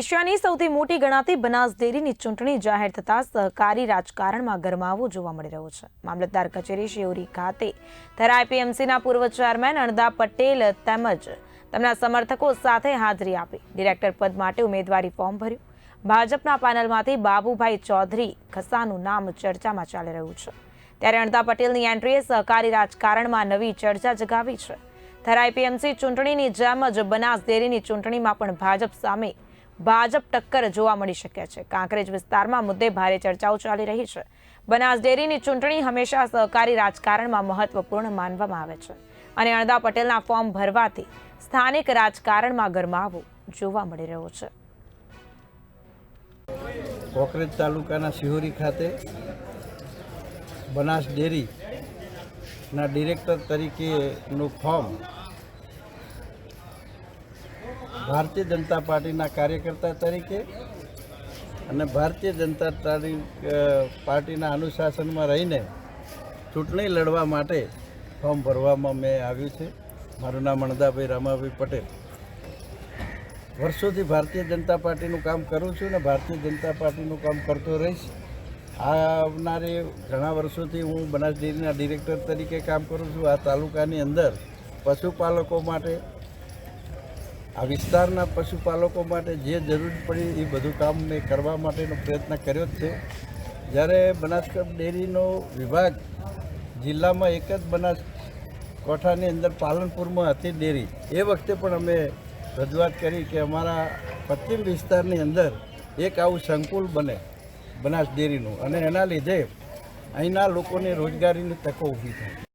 એશિયાની સૌથી મોટી ગણાતી બનાસ ડેરીની ચૂંટણી જાહેર થતાં સહકારી રાજકારણમાં ગરમાવો જોવા મળી રહ્યો છે. મામલતદાર કચેરી શિયોરી ખાતે થરા આઈપીએમસીના પૂર્વ ચેરમેન અણદા પટેલ તેમજ તેમના સમર્થકો સાથે હાજરી આપી. ડિરેક્ટર પદ માટે ઉમેદવારી ફોર્મ ભર્યું. ભાજપના પેનલમાંથી બાબુભાઈ ચૌધરી ખસાનું નામ ચર્ચામાં ચાલી રહ્યું છે. ત્યારે અણદા પટેલની એન્ટ્રીએ સહકારી રાજકારણમાં નવી ચર્ચા જગાવી છે. થરા આઈપીએમસી ચૂંટણીની જેમ જ બનાસ ડેરીની ચૂંટણીમાં પણ ભાજપ સામે ભાજપ ટક્કર જોવા મળી શકે છે. કાંકરેજ વિસ્તારમાં મુદ્દે ભારે ચર્ચાઓ ચાલી રહી છે. બનાસ ડેરીની ચૂંટણી હંમેશા સહકારી રાજકારણમાં મહત્વપૂર્ણ માનવામાં આવે છે. અને અણદા પટેલના ફોર્મ ભરવાથી સ્થાનિક રાજકારણમાં ગરમાવો જોવા મળી રહ્યો છે. કોકરેજ તાલુકાના શિહોરી ખાતે બનાસ ડેરીના ડિરેક્ટર તરીકેનું ફોર્મ ભારતીય જનતા પાર્ટીના કાર્યકર્તા તરીકે અને ભારતીય જનતા પાર્ટીના અનુશાસનમાં રહીને ચૂંટણી લડવા માટે ફોર્મ ભરવામાં મેં આવ્યું છે. મારું નામ અણદાભાઈ રામાભાઈ પટેલ. વર્ષોથી ભારતીય જનતા પાર્ટીનું કામ કરું છું અને ભારતીય જનતા પાર્ટીનું કામ કરતો રહીશ. આવનારી ઘણા વર્ષોથી હું બનાસ ડેરીના ડિરેક્ટર તરીકે કામ કરું છું. આ તાલુકાની અંદર પશુપાલકો માટે આ વિસ્તારના પશુપાલકો માટે જે જરૂર પડી એ બધું કામ મેં કરવા માટેનો પ્રયત્ન કર્યો જ છે. જ્યારે બનાસકાંઠા ડેરીનો વિભાગ જિલ્લામાં એક જ બનાસ કોઠાની અંદર પાલનપુરમાં હતી ડેરી, એ વખતે પણ અમે રજૂઆત કરી કે અમારા પશ્ચિમ વિસ્તારની અંદર એક આવું સંકુલ બને બનાસ ડેરીનું અને એના લીધે અહીંના લોકોને રોજગારીની તકો ઊભી થાય.